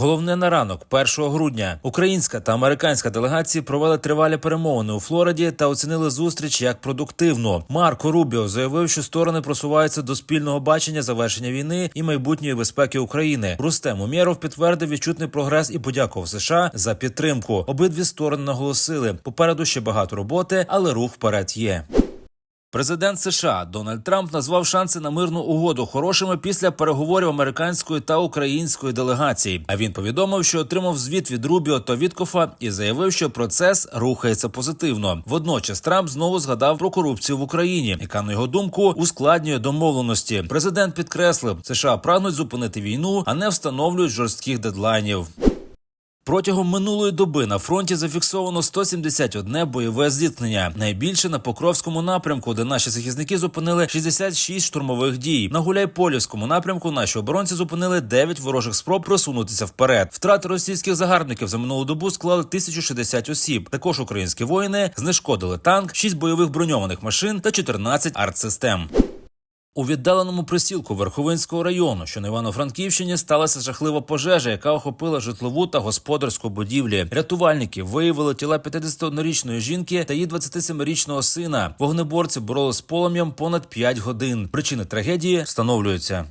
Головне на ранок, 1 грудня. Українська та американська делегації провели тривалі перемовини у Флориді та оцінили зустріч як продуктивну. Марко Рубіо заявив, що сторони просуваються до спільного бачення завершення війни і майбутньої безпеки України. Рустем Умєров підтвердив відчутний прогрес і подякував США за підтримку. Обидві сторони наголосили: попереду ще багато роботи, але рух вперед є. Президент США Дональд Трамп назвав шанси на мирну угоду хорошими після переговорів американської та української делегацій. А він повідомив, що отримав звіт від Рубіо та Віткофа і заявив, що процес рухається позитивно. Водночас Трамп знову згадав про корупцію в Україні, яка на його думку ускладнює домовленості. Президент підкреслив, США прагнуть зупинити війну, а не встановлюють жорстких дедлайнів. Протягом минулої доби на фронті зафіксовано 171 бойове зіткнення. Найбільше на Покровському напрямку, де наші захисники зупинили 66 штурмових дій. На Гуляйполівському напрямку наші оборонці зупинили 9 ворожих спроб просунутися вперед. Втрати російських загарбників за минулу добу склали 1060 осіб. Також українські воїни знешкодили танк, 6 бойових броньованих машин та 14 артсистем. У віддаленому присілку Верховинського району, що на Івано-Франківщині, сталася жахлива пожежа, яка охопила житлову та господарську будівлі. Рятувальники виявили тіла 51-річної жінки та її 27-річного сина. Вогнеборці боролись з полум'ям понад 5 годин. Причини трагедії встановлюються.